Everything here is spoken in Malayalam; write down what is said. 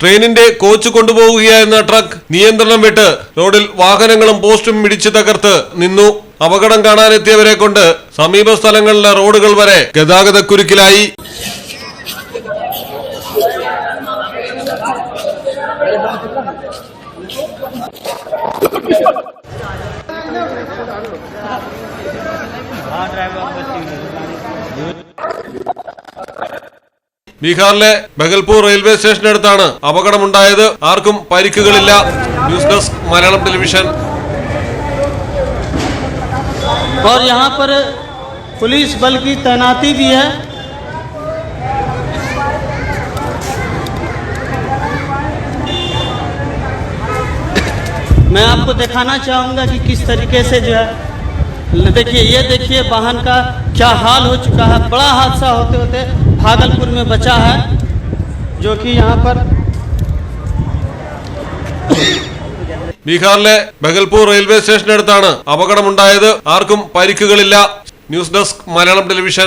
ട്രെയിനിന്റെ കോച്ച് കൊണ്ടുപോവുകയായിരുന്ന ട്രക്ക് നിയന്ത്രണം വിട്ട് റോഡിൽ വാഹനങ്ങളും പോസ്റ്റും ഇടിച്ചു തകർത്ത് നിന്നു. അപകടം കാണാനെത്തിയവരെ കൊണ്ട് സമീപ സ്ഥലങ്ങളിലെ റോഡുകൾ വരെ ഗതാഗതക്കുരുക്കിലായി. ബീഹാറിലെ ബഗൽപൂർ റെയിൽവേ സ്റ്റേഷനടുത്താണ് അപകടമുണ്ടായത് ആർക്കും പരിക്കുകളില്ല ന്യൂസ് ഡെസ്ക് മലയാളം ടെലിവിഷൻ और यहाँ पर पुलिस बल की तैनाती भी है मैं आपको दिखाना चाहूँगा कि किस तरीके से जो है देखिए ये देखिए वाहन का क्या हाल हो चुका है बड़ा हादसा होते होते भागलपुर में बचा है जो कि यहाँ पर ബീഹാറിലെ ബഗൽപൂർ റെയിൽവേ സ്റ്റേഷനടുത്താണ് അപകടമുണ്ടായത് ആർക്കും പരിക്കുകളില്ല ന്യൂസ് ഡെസ്ക് മലയാളം ടെലിവിഷൻ